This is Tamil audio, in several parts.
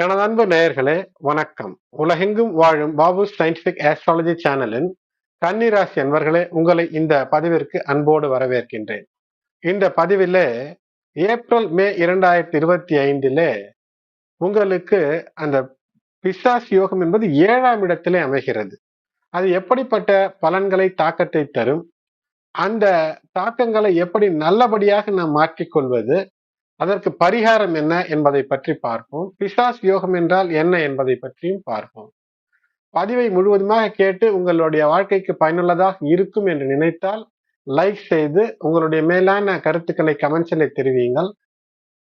எனது அன்பு நேயர்களே வணக்கம். உலகெங்கும் வாழும் பாபு சயின்டிபிக் ஆஸ்ட்ராலஜி சேனலின் கன்னிராசி அன்பர்களே உங்களை இந்த பதிவிற்கு அன்போடு வரவேற்கின்றேன். இந்த பதிவிலே ஏப்ரல் மே இரண்டாயிரத்தி இருபத்தி ஐந்திலே உங்களுக்கு அந்த பிசாஸ் யோகம் என்பது ஏழாம் இடத்திலே அமைகிறது. அது எப்படிப்பட்ட பலன்களை தாக்கத்தை தரும்? அந்த தாக்கங்களை எப்படி நல்லபடியாக நாம் மாற்றிக்கொள்வது? அதற்கு பரிகாரம் என்ன என்பதை பற்றி பார்ப்போம். பிசாஸ் யோகம் என்றால் என்ன என்பதை பற்றியும் பார்ப்போம். பதிவை முழுவதுமாக கேட்டு உங்களுடைய வாழ்க்கைக்கு பயனுள்ளதாக இருக்கும் என்று நினைத்தால் லைக் செய்து உங்களுடைய மேலான கருத்துக்களை கமெண்ட்ஸில் தெரிவியுங்கள்.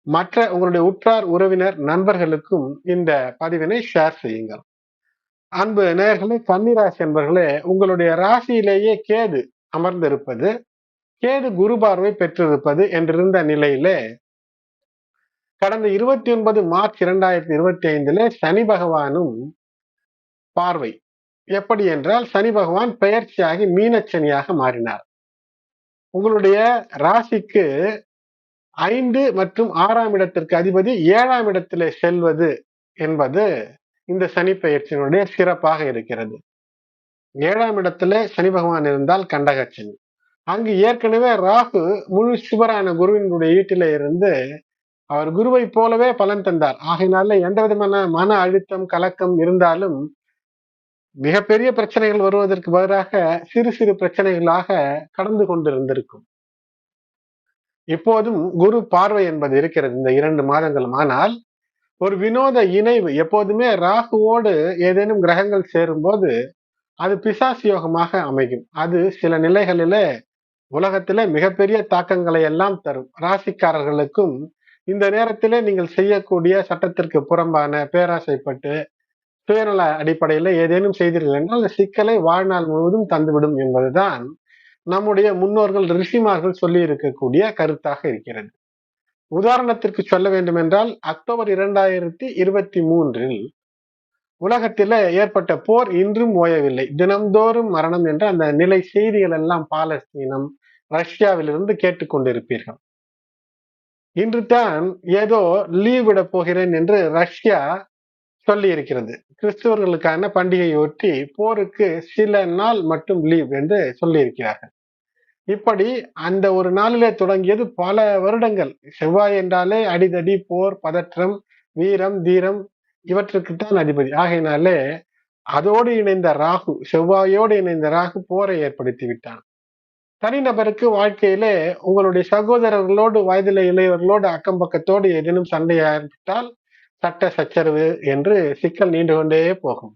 மற்ற உங்களுடைய உற்றார் உறவினர் நண்பர்களுக்கும் இந்த பதிவினை ஷேர் செய்யுங்கள். அன்பு நேர்களே கன்னிராசி என்பர்களே உங்களுடைய ராசியிலேயே கேது அமர்ந்திருப்பது கேது குரு பார்வை பெற்றிருப்பது என்றிருந்த நிலையிலே கடந்த இருபத்தி ஒன்பது மார்ச் இரண்டாயிரத்தி இருபத்தி ஐந்துல சனி பகவானும் பார்வை. எப்படி என்றால் சனி பகவான் பெயர்ச்சியாகி மீனச்சனியாக மாறினார். உங்களுடைய ராசிக்கு ஐந்து மற்றும் ஆறாம் இடத்திற்கு அதிபதி ஏழாம் இடத்திலே செல்வது என்பது இந்த சனி பெயர்ச்சியினுடைய சிறப்பாக இருக்கிறது. ஏழாம் இடத்துல சனி பகவான் இருந்தால் கண்டகச்சனி. அங்கு ஏற்கனவே ராகு முழு சிவரான குருவினுடைய வீட்டில இருந்து அவர் குருவை போலவே பலன் தந்தார். ஆகையினால எந்த விதமான மன அழுத்தம் கலக்கம் இருந்தாலும் மிகப்பெரிய பிரச்சனைகள் வருவதற்கு பதிலாக சிறு சிறு பிரச்சனைகளாக கடந்து கொண்டிருந்திருக்கும். இப்போதும் குரு பார்வை என்பது இருக்கிறது இந்த இரண்டு மாதங்களும். ஆனால் ஒரு வினோத இணைவு எப்போதுமே ராகுவோடு ஏதேனும் கிரகங்கள் சேரும் போது அது பிசாசு யோகமாக அமையும். அது சில நிலைகளில உலகத்துல மிகப்பெரிய தாக்கங்களை எல்லாம் தரும். ராசிக்காரர்களுக்கும் இந்த நேரத்திலே நீங்கள் செய்யக்கூடிய சட்டத்திற்கு புறம்பான பேராசைப்பட்டு சுயநல அடிப்படையில் ஏதேனும் செய்தீர்கள் என்றால் அந்த சிக்கலை வாழ்நாள் முழுவதும் தந்துவிடும் என்பதுதான் நம்முடைய முன்னோர்கள் ரிஷிமார்கள் சொல்லி இருக்கக்கூடிய கருத்தாக இருக்கிறது. உதாரணத்திற்கு சொல்ல வேண்டும் என்றால் அக்டோபர் இரண்டாயிரத்தி இருபத்தி மூன்றில் உலகத்தில ஏற்பட்ட போர் இன்றும் ஓயவில்லை. தினம்தோறும் மரணம் என்ற அந்த நிலை செய்திகள் எல்லாம் பாலஸ்தீனம் ரஷ்யாவிலிருந்து கேட்டுக்கொண்டிருப்பீர்கள். இன்று தான் ஏதோ லீவ் விட போகிறேன் என்று ரஷ்யா சொல்லி இருக்கிறது கிறிஸ்துவர்களுக்கான பண்டிகையை ஒட்டி போருக்கு சில நாள் மட்டும் லீவ் என்று சொல்லியிருக்கிறார்கள். இப்படி அந்த ஒரு நாளிலே தொடங்கியது பல வருடங்கள். செவ்வாய் என்றாலே அடிதடி போர் பதற்றம் வீரம் தீரம் இவற்றுக்குத்தான் அதிபதி. ஆகையினாலே அதோடு இணைந்த ராகு செவ்வாயோடு இணைந்த ராகு போரை ஏற்படுத்தி விட்டான். தனிநபருக்கு வாழ்க்கையிலே உங்களுடைய சகோதரர்களோடு வயதில இளையவர்களோடு அக்கம் பக்கத்தோடு ஏதேனும் சண்டையா ஏற்பட்டால் சட்ட சச்சரவு என்று சிக்கல் நீண்டு கொண்டே போகும்.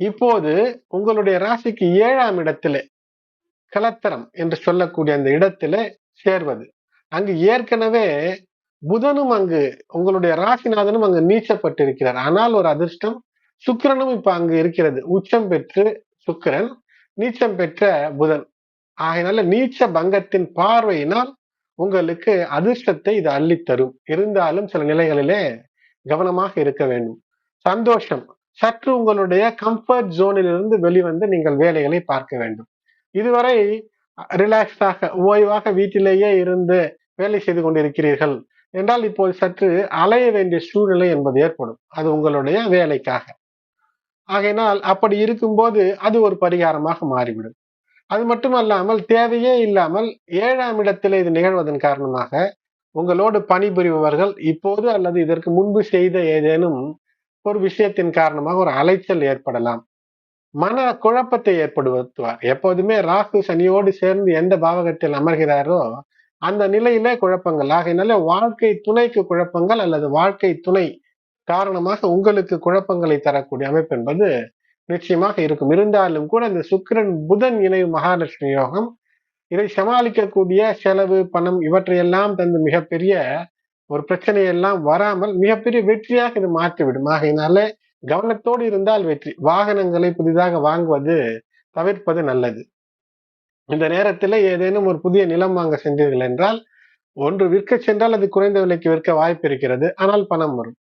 இப்போது உங்களுடைய ராசிக்கு ஏழாம் இடத்திலே கலத்தரம் என்று சொல்லக்கூடிய அந்த இடத்திலே சேர்வது. அங்கு ஏற்கனவே புதனும் அங்கு உங்களுடைய ராசிநாதனும் அங்கு நீச்சப்பட்டிருக்கிறார். ஆனால் ஒரு அதிர்ஷ்டம் சுக்கிரனும் இப்ப அங்கு இருக்கிறது. உச்சம் பெற்று சுக்கிரன் நீச்சம் பெற்ற புதன். ஆகையினால நீச்ச பங்கத்தின் பார்வையினால் உங்களுக்கு அதிர்ஷ்டத்தை இது அள்ளித்தரும். இருந்தாலும் சில நிலைகளிலே கவனமாக இருக்க வேண்டும். சந்தோஷம். சற்று உங்களுடைய கம்ஃபர்ட் ஜோனிலிருந்து வெளிவந்து நீங்கள் வேலைகளை பார்க்க வேண்டும். இதுவரை ரிலாக்ஸாக ஓய்வாக வீட்டிலேயே இருந்து வேலை செய்து கொண்டிருக்கிறீர்கள் என்றால் இப்போது சற்று அலைய வேண்டிய சூழ்நிலை என்பது ஏற்படும். அது உங்களுடைய வேலைக்காக. ஆகையினால் அப்படி இருக்கும்போது அது ஒரு பரிகாரமாக மாறிவிடும். அது மட்டுமல்லாமல் தேவையே இல்லாமல் ஏழாம் இடத்தில் இது நிகழ்வதன் காரணமாக உங்களோடு பணிபுரிபவர்கள் இப்போது அல்லது இதற்கு முன்பு செய்த ஏதேனும் ஒரு விஷயத்தின் காரணமாக ஒரு அலைச்சல் ஏற்படலாம். மன குழப்பத்தை ஏற்படுத்துவார். எப்போதுமே ராகு சனியோடு சேர்ந்து எந்த பாவகத்தில் அமர்கிறாரோ அந்த நிலையிலே குழப்பங்கள். ஆகையினால வாழ்க்கை துணைக்கு குழப்பங்கள் அல்லது வாழ்க்கை துணை காரணமாக உங்களுக்கு குழப்பங்களை தரக்கூடிய அமைப்பு என்பது நிச்சயமாக இருக்கும். இருந்தாலும் கூட இந்த சுக்கிரன் புதன் இணைவு மகாலட்சுமி யோகம் இதை சமாளிக்கக்கூடிய செலவு பணம் இவற்றையெல்லாம் தந்து மிகப்பெரிய ஒரு பிரச்சனையெல்லாம் வராமல் மிகப்பெரிய வெற்றியாக இது மாற்றிவிடும். ஆகையினால கவனத்தோடு இருந்தால் வெற்றி. வாகனங்களை புதிதாக வாங்குவது தவிர்ப்பது நல்லது. இந்த நேரத்தில் ஏதேனும் ஒரு புதிய நிலம் வாங்க சென்றீர்கள் என்றால் ஒன்று விற்க சென்றால் அது குறைந்த விலைக்கு விற்க வாய்ப்பு இருக்கிறது. ஆனால் பணம் வரும்.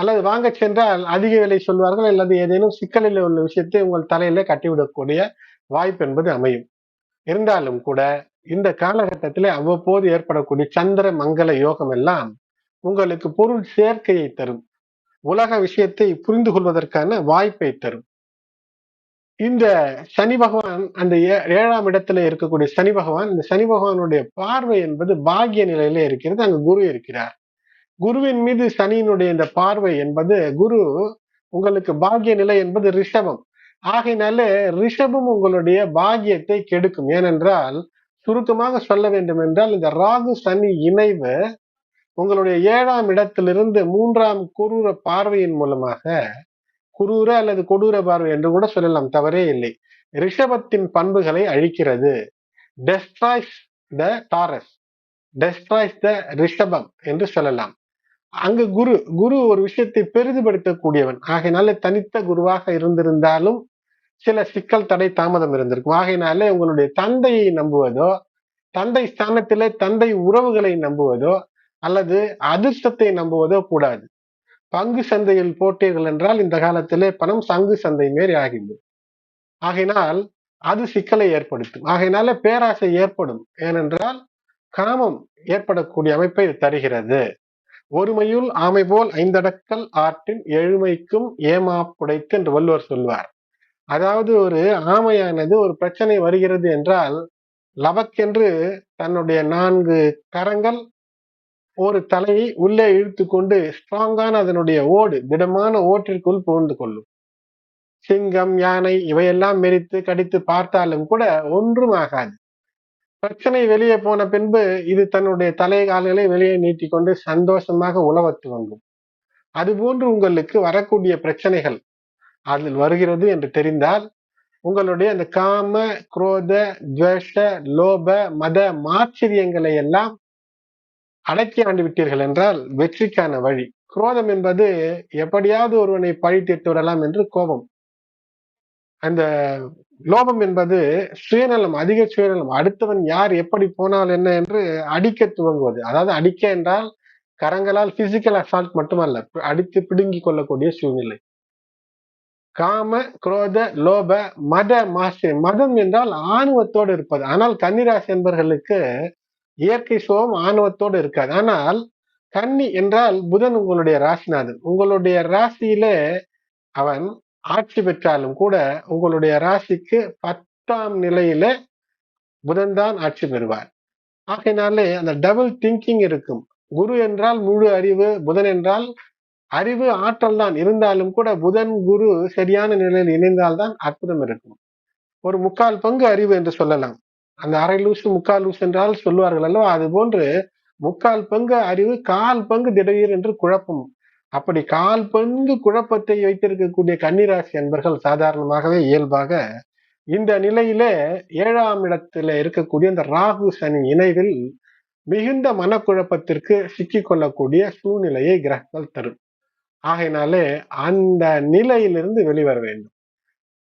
அல்லது வாங்க சென்றால் அதிக விலை சொல்வார்கள் அல்லது ஏதேனும் சிக்கலில் உள்ள விஷயத்தை உங்கள் தலையில கட்டிவிடக்கூடிய வாய்ப்பு என்பது அமையும். இருந்தாலும் கூட இந்த காலகட்டத்தில் அவ்வப்போது ஏற்படக்கூடிய சந்திர மங்கள யோகம் எல்லாம் உங்களுக்கு பொருள் சேர்க்கையை தரும். உலக விஷயத்தை புரிந்து கொள்வதற்கான வாய்ப்பை தரும். இந்த சனி பகவான் அந்த ஏழாம் இடத்துல இருக்கக்கூடிய சனி பகவான் இந்த சனி பகவானுடைய பார்வை என்பது பாகிய நிலையில இருக்கிறது அங்கு குரு இருக்கிறார். குருவின் மீது சனியினுடைய இந்த பார்வை என்பது குரு உங்களுக்கு பாகிய நிலை என்பது ரிஷபம். ஆகையினாலே ரிஷபம் உங்களுடைய பாகியத்தை கெடுக்கும். ஏனென்றால் சுருக்கமாக சொல்ல வேண்டும் என்றால் இந்த ராகு சனி இணைவு உங்களுடைய ஏழாம் இடத்திலிருந்து மூன்றாம் குரூர பார்வையின் மூலமாக குரூர அல்லது கொடூர பார்வை என்று கூட சொல்லலாம். தவறே இல்லை. ரிஷபத்தின் பண்புகளை அழிக்கிறது. Destroys the Taurus destroys the ரிஷபம் என்று சொல்லலாம். அங்கு குரு குரு ஒரு விஷயத்தை பெரிதுபடுத்தக்கூடியவன். ஆகையினால தனித்த குருவாக இருந்திருந்தாலும் சில சிக்கல் தடை தாமதம் இருந்திருக்கும். ஆகையினாலே உங்களுடைய தந்தையை நம்புவதோ தந்தை ஸ்தானத்திலே தந்தை உறவுகளை நம்புவதோ அல்லது அதிர்ஷ்டத்தை நம்புவதோ கூடாது. பங்கு சந்தையில் போட்டீர்கள் என்றால் இந்த காலத்திலே பணம் சங்கு சந்தை மாரி ஆகிவிடும். ஆகையினால் அது சிக்கலை ஏற்படுத்தும். ஆகையினால பேராசை ஏற்படும். ஏனென்றால் காமம் ஏற்படக்கூடிய அமைப்பை தருகிறது. ஒருமையுள் ஆமை போல் ஐந்தடக்கல் ஆற்றின் எழுமைக்கும் ஏமாப்புடைக்கு என்று வள்ளுவர் சொல்வார். அதாவது ஒரு ஆமையானது ஒரு பிரச்சனை வருகிறது என்றால் லபக்கென்று தன்னுடைய நான்கு கரங்கள் ஒரு தலையை உள்ளே இழுத்து கொண்டு ஸ்ட்ராங்கான அதனுடைய ஓடு திடமான ஓட்டிற்குள் புகுந்து கொள்ளும். சிங்கம் யானை இவையெல்லாம் மெரித்து கடித்து பார்த்தாலும் கூட ஒன்றும் ஆகாது. பிரச்சனை வெளியே போன பின்பு இது தன்னுடைய தலை கால்களை வெளியே நீட்டிக்கொண்டு சந்தோஷமாக உழவத்து துவங்கும் அதுபோன்று உங்களுக்கு வரக்கூடிய பிரச்சனைகள் அதில் வருகிறது என்று தெரிந்தால் உங்களுடைய அந்த காம குரோத துவேஷ லோப மத மாச்சரியங்களை எல்லாம் அடக்கி ஆண்டு விட்டீர்கள் என்றால் வெற்றிக்கான வழி. குரோதம் என்பது எப்படியாவது ஒருவனை பழி தீர்த்து விடலாம் என்று கோபம். அந்த லோபம் என்பது சுயநலம் அதிக சுயநலம். அடுத்தவன் யார் எப்படி போனால் என்ன என்று அடிக்க துவங்குவது. அதாவது அடிக்க என்றால் கரங்களால் பிசிக்கல் அசால்ட் மட்டுமல்ல அடித்து பிடுங்கி கொள்ளக்கூடிய சூழ்நிலை. காம குரோத லோப மத மாசு மதம் என்றால் ஆணுவத்தோடு இருப்பது. ஆனால் கன்னிராசி என்பர்களுக்கு இயற்கை சுகம் ஆணவத்தோடு இருக்காது. ஆனால் கன்னி என்றால் புதன் உங்களுடைய ராசிநாதன். உங்களுடைய ராசியில அவன் ஆட்சி பெற்றாலும் கூட உங்களுடைய ராசிக்கு பத்தாம் நிலையில புதன் தான் ஆட்சி பெறுவார். ஆகையினாலே அந்த டபுள் திங்கிங் இருக்கும். குரு என்றால் முழு அறிவு புதன் என்றால் அறிவு ஆற்றல் தான். இருந்தாலும் கூட புதன் குரு சரியான நிலையில் இணைந்தால்தான் அற்புதம் இருக்கும். ஒரு முக்கால் பங்கு அறிவு என்று சொல்லலாம். அந்த அரை லூசு முக்கால் லூசு என்றால் சொல்லுவார்கள் அல்லவா? அது போன்று முக்கால் பங்கு அறிவு கால் பங்கு திடீர் என்று குழப்பம். அப்படி கால் பங்கு குழப்பத்தை வைத்திருக்கக்கூடிய கன்னிராசி அன்பர்கள் சாதாரணமாகவே இயல்பாக இந்த நிலையிலே ஏழாம் இடத்துல இருக்கக்கூடிய இந்த ராகு சனி இணைவில் மிகுந்த மனக்குழப்பத்திற்கு சிக்கிக் கொள்ளக்கூடிய சூழ்நிலையை கிரகங்கள் தரும். ஆகையினாலே அந்த நிலையிலிருந்து வெளிவர வேண்டும்.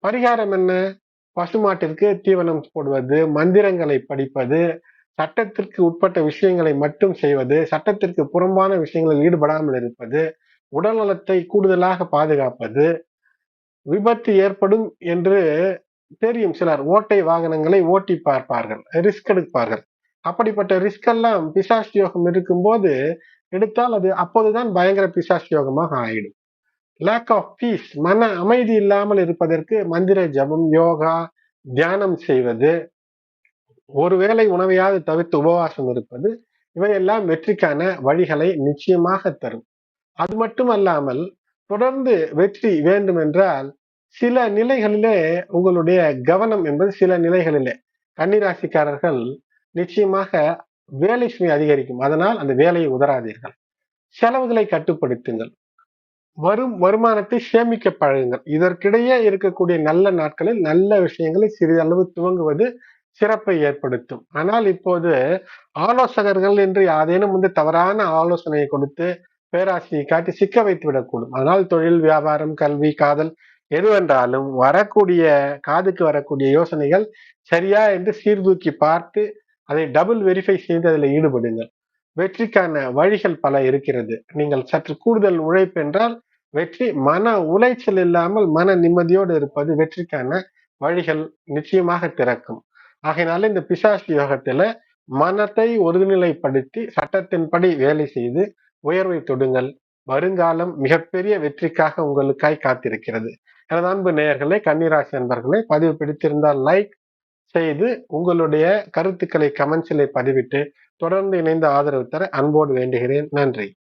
பரிகாரம் என்ன? பசுமாட்டிற்கு தீவனம் போடுவது மந்திரங்களை படிப்பது சட்டத்திற்கு உட்பட்ட விஷயங்களை மட்டும் செய்வது சட்டத்திற்கு புறம்பான விஷயங்களில் ஈடுபடாமல் இருப்பது உடல்நலத்தை கூடுதலாக பாதுகாப்பது விபத்து ஏற்படும் என்று தெரியும். சிலர் ஓட்டை வாகனங்களை ஓட்டி பார்ப்பார்கள் ரிஸ்க் எடுப்பார்கள். அப்படிப்பட்ட ரிஸ்க் எல்லாம் பிசாஸ் யோகம் இருக்கும்போது எடுத்தால் அது அப்போதுதான் பயங்கர பிசாஸ் யோகமாக ஆயிடும். லேக் ஆஃப் பீஸ் மன அமைதி இல்லாமல் இருப்பதற்கு மந்திர ஜபம் யோகா தியானம் செய்வது ஒருவேளை உணவையாவது தவிர்த்து உபவாசம் இருப்பது இவையெல்லாம் வெற்றிக்கான வழிகளை நிச்சயமாக தரும். அது மட்டுமல்லாமல் தொடர்ந்து வெற்றி வேண்டும் என்றால் சில நிலைகளிலே உங்களுடைய கவனம் என்பது சில நிலைகளிலே. கன்னிராசிக்காரர்கள் நிச்சயமாக வேலை சுமை அதிகரிக்கும். அதனால் அந்த வேலையை உதராதீர்கள் செலவுகளை கட்டுப்படுத்துங்கள். வரும் வருமானத்தை சேமிக்க பழகுங்கள். இதற்கிடையே இருக்கக்கூடிய நல்ல நாட்களில் நல்ல விஷயங்களை சிறிதளவு துவங்குவது சிறப்பை ஏற்படுத்தும். ஆனால் இப்போது ஆலோசகர்கள் என்று யாதேனும் வந்து தவறான ஆலோசனையை கொடுத்து பேராசியை காட்டி சிக்க வைத்து விடக்கூடும். அதனால் தொழில் வியாபாரம் கல்வி காதல் எதுவென்றாலும் வரக்கூடிய காதுக்கு வரக்கூடிய யோசனைகள் சரியா என்று சீர்தூக்கி பார்த்து அதை டபுள் வெரிஃபை செய்து அதில் ஈடுபடுங்கள். வெற்றிக்கான வழிகள் பல இருக்கிறது. நீங்கள் சற்று கூடுதல் உழைப்பு என்றால் வெற்றி மன உளைச்சல் இல்லாமல் மன நிம்மதியோடு இருப்பது வெற்றிக்கான வழிகள் நிச்சயமாக திறக்கும். ஆகையினால இந்த பிசாசு யோகத்துல மனத்தை ஒருநிலைப்படுத்தி சட்டத்தின்படி வேலை செய்து உயர்வை தொடுங்கள். வருங்காலம் மிகப்பெரிய வெற்றிக்காக உங்களுக்காய் காத்திருக்கிறது. எனது அன்பு நேயர்களே கன்னிராசி நண்பர்களே பதிவு பிடித்திருந்தால் லைக் செய்து உங்களுடைய கருத்துக்களை கமெண்ட்ஸிலே பதிவிட்டு தொடர்ந்து இணைந்து ஆதரவு தர அன்போடு வேண்டுகிறேன். நன்றி.